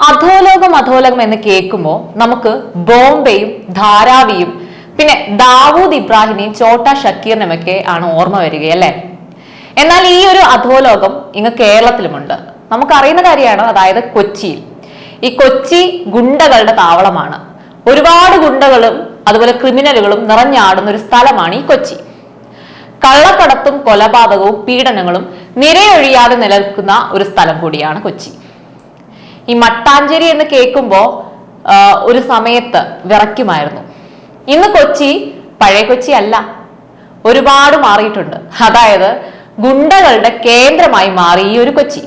അധോലോകം അധോലോകം എന്ന് കേൾക്കുമ്പോൾ നമുക്ക് ബോംബെയും ധാരാവിയും പിന്നെ ദാവൂദ് ഇബ്രാഹിമിയും ചോട്ട ഷക്കീറിനുമൊക്കെ ആണ് ഓർമ്മ വരികയല്ലേ? എന്നാൽ ഈ ഒരു അധോലോകം ഇങ്ങ് കേരളത്തിലുമുണ്ട്. നമുക്കറിയുന്ന കാര്യമാണ് അതായത് കൊച്ചിയിൽ. ഈ കൊച്ചി ഗുണ്ടകളുടെ താവളമാണ്. ഒരുപാട് ഗുണ്ടകളും അതുപോലെ ക്രിമിനലുകളും നിറഞ്ഞാടുന്ന ഒരു സ്ഥലമാണ് ഈ കൊച്ചി. കള്ളക്കടത്തും കൊലപാതകവും പീഡനങ്ങളും നിരയൊഴിയാതെ നിലനിൽക്കുന്ന ഒരു സ്ഥലം കൂടിയാണ് കൊച്ചി. ഈ മട്ടാഞ്ചേരി എന്ന് കേൾക്കുമ്പോൾ ഒരു സമയത്ത് വിറയ്ക്കുമായിരുന്നു. ഇന്ന് കൊച്ചി പഴയ കൊച്ചി അല്ല. ഒരുപാട് മാറിയിട്ടുണ്ട്. അതായത് ഗുണ്ടകളുടെ കേന്ദ്രമായി മാറി ഈ ഒരു കൊച്ചി.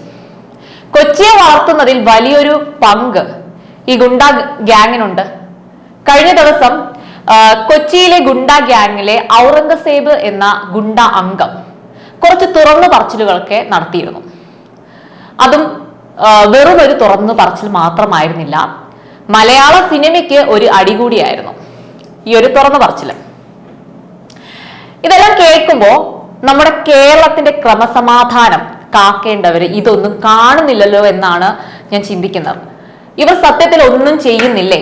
കൊച്ചിയെ വളർത്തുന്നതിൽ വലിയൊരു പങ്ക് ഈ ഗുണ്ട ഗ്യാങ്ങിനുണ്ട്. കഴിഞ്ഞ ദിവസം കൊച്ചിയിലെ ഗുണ്ട ഗ്യാങ്ങിലെ ഔറംഗസേബ് എന്ന ഗുണ്ട അംഗം കുറച്ച് തുറന്നു പറച്ചിലുകളൊക്കെ നടത്തിയിരുന്നു. അതും വെറും ഒരു തുറന്നു പറച്ചിൽ മാത്രമായിരുന്നില്ല. മലയാള സിനിമയ്ക്ക് ഒരു അടികൂടിയായിരുന്നു ഈ ഒരു തുറന്നു പറച്ചിൽ. ഇതെല്ലാം കേൾക്കുമ്പോൾ നമ്മുടെ കേരളത്തിന്റെ ക്രമസമാധാനം കാക്കേണ്ടവര് ഇതൊന്നും കാണുന്നില്ലല്ലോ എന്നാണ് ഞാൻ ചിന്തിക്കുന്നത്. ഇവർ സത്യത്തിൽ ഒന്നും ചെയ്യുന്നില്ലേ?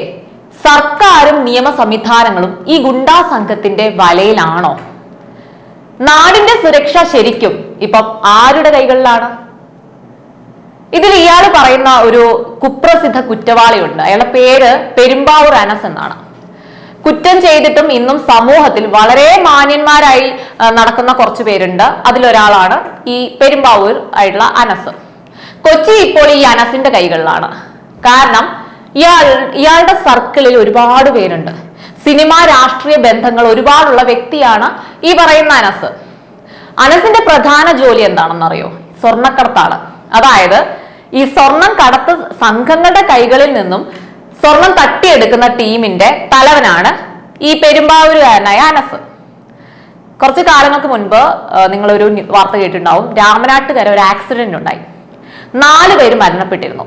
സർക്കാരും നിയമ സംവിധാനങ്ങളും ഈ ഗുണ്ടാ സംഘത്തിന്റെ വലയിലാണോ? നാടിന്റെ സുരക്ഷ ശരിക്കും ഇപ്പം ആരുടെ കൈകളിലാണ്? ഇതിൽ ഇയാൾ പറയുന്ന ഒരു കുപ്രസിദ്ധ കുറ്റവാളിയുണ്ട്. അയാളുടെ പേര് പെരുമ്പാവൂർ അനസ് എന്നാണ്. കുറ്റം ചെയ്തിട്ടും ഇന്നും സമൂഹത്തിൽ വളരെ മാന്യന്മാരായി നടക്കുന്ന കുറച്ച് പേരുണ്ട്. അതിലൊരാളാണ് ഈ പെരുമ്പാവൂർ ആയിട്ടുള്ള അനസ്. കൊച്ചി ഇപ്പോൾ ഈ അനസിന്റെ കൈകളിലാണ്. കാരണം ഇയാൾ ഇയാളുടെ സർക്കിളിൽ ഒരുപാട് പേരുണ്ട്. സിനിമാ രാഷ്ട്രീയ ബന്ധങ്ങൾ ഒരുപാടുള്ള വ്യക്തിയാണ് ഈ പറയുന്ന അനസ്. അനസിന്റെ പ്രധാന ജോലി എന്താണെന്നറിയോ? സ്വർണക്കടത്താണ്. അതായത് ഈ സ്വർണം കടത്ത് സംഘങ്ങളുടെ കൈകളിൽ നിന്നും സ്വർണം തട്ടിയെടുക്കുന്ന ടീമിന്റെ തലവനാണ് ഈ പെരുമ്പാവൂരുകാരനായ അനസ് കുറച്ച് കാലങ്ങൾക്ക് മുൻപ് നിങ്ങളൊരു വാർത്ത കേട്ടിട്ടുണ്ടാവും. രാമനാട്ടുകര ഒരു ആക്സിഡന്റ് ഉണ്ടായി. നാല് പേര് മരണപ്പെട്ടിരുന്നു.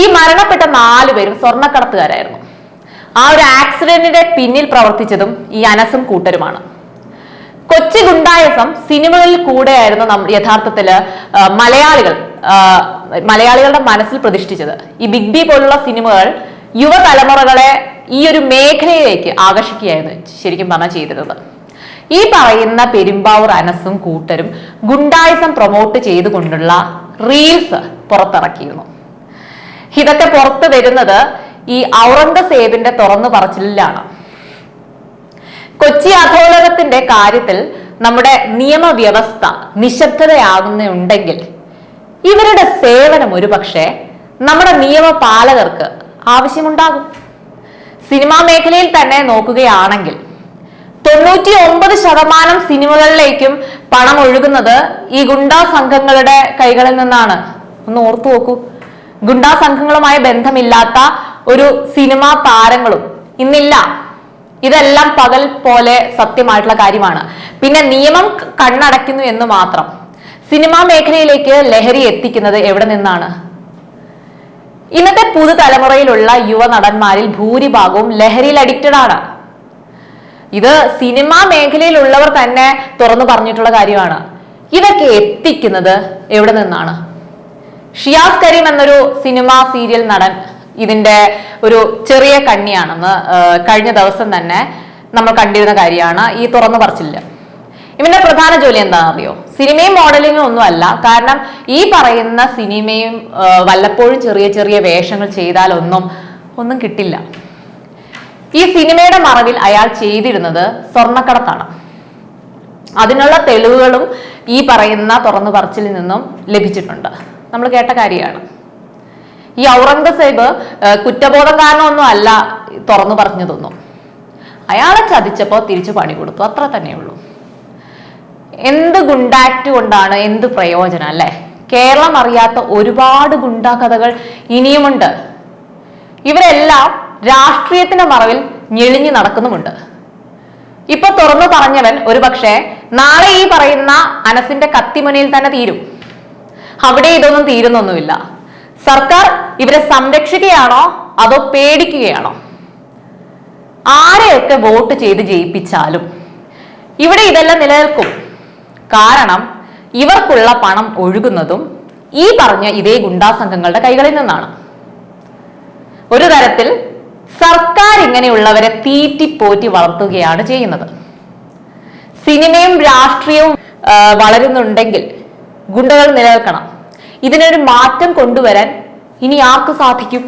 ഈ മരണപ്പെട്ട നാല് പേരും സ്വർണക്കടത്തുകാരായിരുന്നു. ആ ഒരു ആക്സിഡന്റിന്റെ പിന്നിൽ പ്രവർത്തിച്ചതും ഈ അനസും കൂട്ടരുമാണ്. കൊച്ചി ഗുണ്ടായസം സിനിമകളിൽ കൂടെയായിരുന്നു നമ്മൾ യഥാർത്ഥത്തിൽ മലയാളികൾ മലയാളികളുടെ മനസ്സിൽ പ്രതിഷ്ഠിച്ചത്. ഈ ബിഗ് ബി പോലുള്ള സിനിമകൾ യുവതലമുറകളെ ഈ ഒരു മേഖലയിലേക്ക് ആകർഷിക്കുകയായിരുന്നു ശരിക്കും പറഞ്ഞാൽ ചെയ്തിരുന്നത്. ഈ പറയുന്ന പെരുമ്പാവൂർ അനസും കൂട്ടരും ഗുണ്ടായിസം പ്രൊമോട്ട് ചെയ്തുകൊണ്ടുള്ള റീൽസ് പുറത്തിറക്കിയിരുന്നു. ഇതൊക്കെ പുറത്തു വരുന്നത് ഈ ഔറംഗസേബിന്റെ തുറന്നു പറച്ചിലാണ് കൊച്ചി അധോലോകത്തിന്റെ കാര്യത്തിൽ നമ്മുടെ നിയമവ്യവസ്ഥ നിശബ്ദതയാകുന്നുണ്ടെങ്കിൽ ഇവരുടെ സേവനം ഒരുപക്ഷെ നമ്മുടെ നിയമപാലകർക്ക് ആവശ്യമുണ്ടാകും. സിനിമാ മേഖലയിൽ തന്നെ നോക്കുകയാണെങ്കിൽ തൊണ്ണൂറ്റി ഒമ്പത് ശതമാനം സിനിമകളിലേക്കും പണം ഒഴുകുന്നത് ഈ ഗുണ്ടാ സംഘങ്ങളുടെ കൈകളിൽ നിന്നാണ്. ഒന്ന് ഓർത്തു നോക്കൂ. ഗുണ്ടാ സംഘങ്ങളുമായി ബന്ധമില്ലാത്ത ഒരു സിനിമാ താരങ്ങളും ഇന്നില്ല. ഇതെല്ലാം പകൽ പോലെ സത്യമായിട്ടുള്ള കാര്യമാണ്. പിന്നെ നിയമം കണ്ണടയ്ക്കുന്നു എന്ന് മാത്രം. സിനിമാ മേഖലയിലേക്ക് ലഹരി എത്തിക്കുന്നത് എവിടെ നിന്നാണ്? ഇന്നത്തെ പുതുതലമുറയിലുള്ള യുവ നടന്മാരിൽ ഭൂരിഭാഗവും ലഹരിയിൽ അഡിക്റ്റഡ് ആണ്. ഇത് സിനിമാ മേഖലയിലുള്ളവർ തന്നെ തുറന്നു പറഞ്ഞിട്ടുള്ള കാര്യമാണ്. ഇതൊക്കെ എത്തിക്കുന്നത് എവിടെ നിന്നാണ്? ഷിയാസ് കരീം എന്നൊരു സിനിമ സീരിയൽ നടൻ ഇതിന്റെ ഒരു ചെറിയ കണ്ണിയാണെന്ന് കഴിഞ്ഞ ദിവസം തന്നെ നമ്മൾ കണ്ടിരുന്ന കാര്യമാണ് ഈ തുറന്നു പറച്ചില്ല. ഇവന്റെ പ്രധാന ജോലി എന്താണെന്ന് അറിയോ സിനിമയും മോഡലിങ്ങും ഒന്നും അല്ല കാരണം ഈ പറയുന്ന സിനിമയും വല്ലപ്പോഴും ചെറിയ ചെറിയ വേഷങ്ങൾ ചെയ്താലൊന്നും ഒന്നും കിട്ടില്ല. ഈ സിനിമയുടെ മറവിൽ അയാൾ ചെയ്തിരുന്നത് സ്വർണക്കടത്താണ്. അതിനുള്ള തെളിവുകളും ഈ പറയുന്ന തുറന്നു പറച്ചിൽ നിന്നും ലഭിച്ചിട്ടുണ്ട്. നമ്മൾ കേട്ട കാര്യമാണ്. ഈ ഔറംഗസേബ് കുറ്റബോധം കാരണമൊന്നും അല്ല തുറന്നു പറഞ്ഞതൊന്നും. അയാളെ ചതിച്ചപ്പോൾ തിരിച്ചു പണി കൊടുത്തു. അത്ര തന്നെയുള്ളൂ. എന്ത് ഗുണ്ടാക്ട് കൊണ്ടാണ് എന്ത് പ്രയോജനം അല്ലെ? കേരളം അറിയാത്ത ഒരുപാട് ഗുണ്ടാ കഥകൾ ഇനിയുമുണ്ട്. ഇവരെല്ലാം രാഷ്ട്രീയത്തിന്റെ മറവിൽ ഞെളിഞ്ഞു നടക്കുന്നുമുണ്ട്. ഇപ്പൊ തുറന്നു പറഞ്ഞവൻ ഒരുപക്ഷെ നാളെ ഈ പറയുന്ന അനസിന്റെ കത്തിമുനയിൽ തന്നെ തീരും. അവിടെ ഇതൊന്നും തീരുന്നൊന്നുമില്ല. സർക്കാർ ഇവരെ സംരക്ഷിക്കുകയാണോ അതോ പേടിക്കുകയാണോ? ആരെയൊക്കെ വോട്ട് ചെയ്ത് ജയിപ്പിച്ചാലും? ഇവിടെ ഇതെല്ലാം നിലനിൽക്കും. കാരണം ഇവർക്കുള്ള പണം ഒഴുകുന്നതും ഈ പറഞ്ഞ ഇതേ ഗുണ്ടാ സംഘങ്ങളുടെ കൈകളിൽ നിന്നാണ്. ഒരു തരത്തിൽ സർക്കാർ ഇങ്ങനെയുള്ളവരെ തീറ്റിപ്പോറ്റി വളർത്തുകയാണ് ചെയ്യുന്നത്. സിനിമയും രാഷ്ട്രീയവും വളരുന്നുണ്ടെങ്കിൽ ഗുണ്ടകൾ നിലനിൽക്കണം. ഇതിനൊരു മാറ്റം കൊണ്ടുവരാൻ ഇനി ആർക്ക് സാധിക്കും?